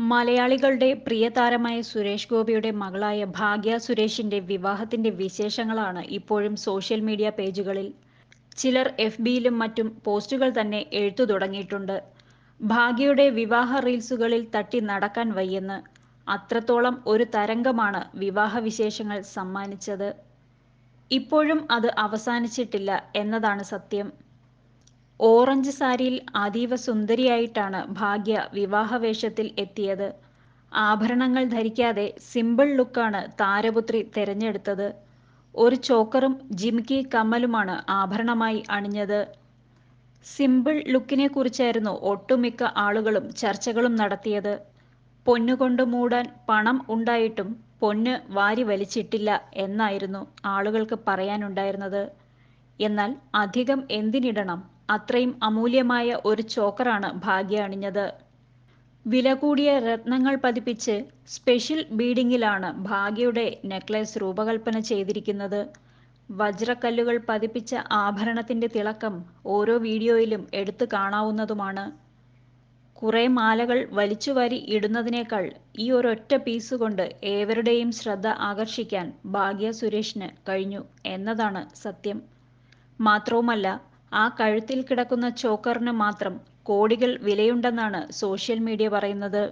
മലയാളികളുടെ പ്രിയതാരമായ സുരേഷ് ഗോപിയുടെ മകളായ ഭാഗ്യ സുരേഷിന്റെ വിവാഹത്തിന്റെ വിശേഷങ്ങളാണ് ഇപ്പോഴും സോഷ്യൽ മീഡിയ പേജുകളിൽ. ചിലർ എഫ് ബിയിലും മറ്റും പോസ്റ്റുകൾ തന്നെ എഴുത്തു തുടങ്ങിയിട്ടുണ്ട്. ഭാഗ്യയുടെ വിവാഹ റീൽസുകളിൽ തട്ടി നടക്കാൻ വയ്യെന്ന് അത്രത്തോളം ഒരു തരംഗമാണ് വിവാഹ വിശേഷങ്ങൾ സമ്മാനിച്ചത്. ഇപ്പോഴും അത് അവസാനിച്ചിട്ടില്ല എന്നതാണ് സത്യം. ഓറഞ്ച് സാരിയിൽ അതീവ സുന്ദരിയായിട്ടാണ് ഭാഗ്യ വിവാഹവേഷത്തിൽ എത്തിയത്. ആഭരണങ്ങൾ ധരിക്കാതെ സിമ്പിൾ ലുക്കാണ് താരപുത്രി തിരഞ്ഞെടുത്തത്. ഒരു ചോക്കറും ജിംകി കമ്മലുമാണ് ആഭരണമായി അണിഞ്ഞത്. സിമ്പിൾ ലുക്കിനെ കുറിച്ചായിരുന്നു ഒട്ടുമിക്ക ആളുകളും ചർച്ചകളും നടത്തിയത്. പൊന്നുകൊണ്ട് മൂടാൻ പണം ഉണ്ടായിട്ടും പൊന്ന് വാരി വലിച്ചിട്ടില്ല എന്നായിരുന്നു ആളുകൾക്ക് പറയാനുണ്ടായിരുന്നത്. എന്നാൽ അധികം എന്തിനിടണം? അത്രയും അമൂല്യമായ ഒരു ചോക്കറാണ് ഭാഗ്യ അണിഞ്ഞത്. വില കൂടിയ രത്നങ്ങൾ പതിപ്പിച്ച് സ്പെഷ്യൽ ബീഡിങ്ങിലാണ് ഭാഗ്യയുടെ നെക്ലസ് രൂപകൽപ്പന ചെയ്തിരിക്കുന്നത്. വജ്രക്കല്ലുകൾ പതിപ്പിച്ച ആഭരണത്തിന്റെ തിളക്കം ഓരോ വീഡിയോയിലും എടുത്തു കാണാവുന്നതുമാണ്. കുറെ മാലകൾ വലിച്ചുവാരി ഇടുന്നതിനേക്കാൾ ഈ ഒരൊറ്റ പീസ് കൊണ്ട് ഏവരുടെയും ശ്രദ്ധ ആകർഷിക്കാൻ ഭാഗ്യ സുരേഷിന് കഴിഞ്ഞു എന്നതാണ് സത്യം. മാത്രവുമല്ല ആ കഴുത്തിൽ കിടക്കുന്ന ചോക്കറിന് മാത്രം കോടികൾ വിലയുണ്ടെന്നാണ് സോഷ്യൽ മീഡിയ പറയുന്നത്.